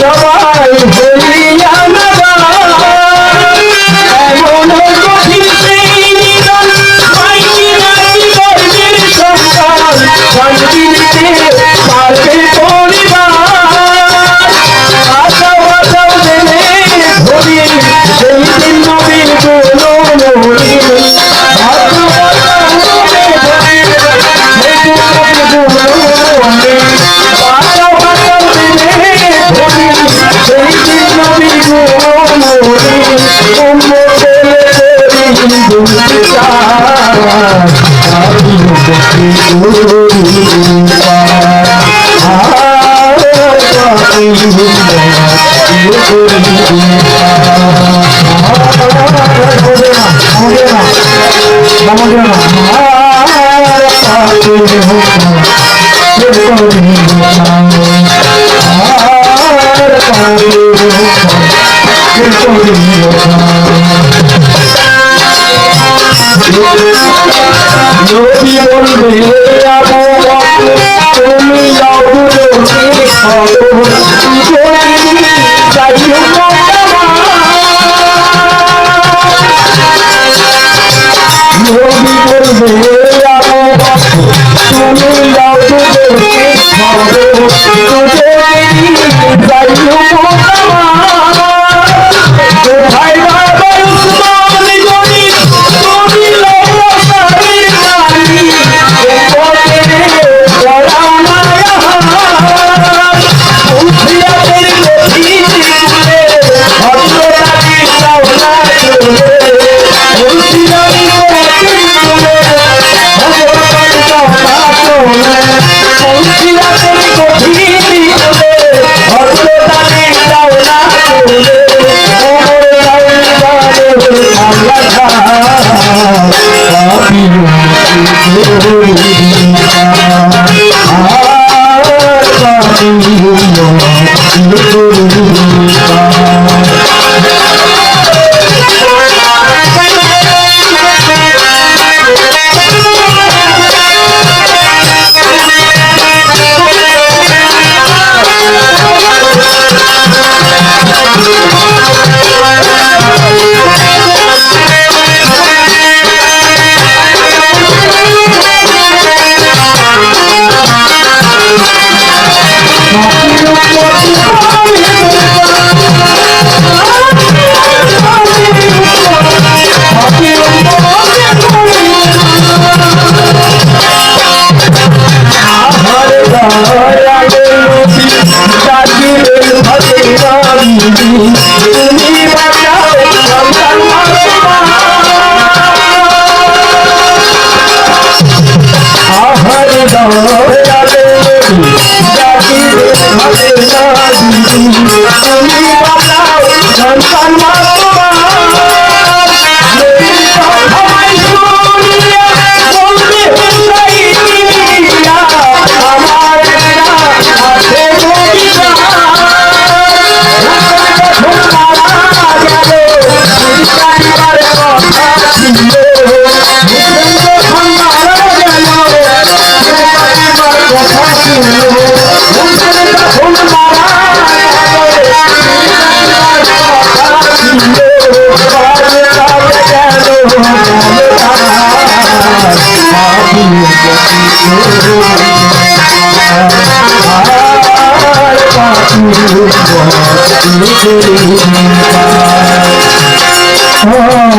সব সেই যে নবী গুণমণি উম্মতের করি দুঃখে আমি দেখি গুরুরি Thank you. নদী বলবে ल তুমি বাঁচাও আহার দাঁড়ালে জাতির ভাবে না তুমি বাঁচাও সন্তান মাতা Oh,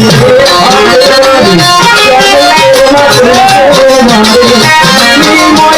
Thank you.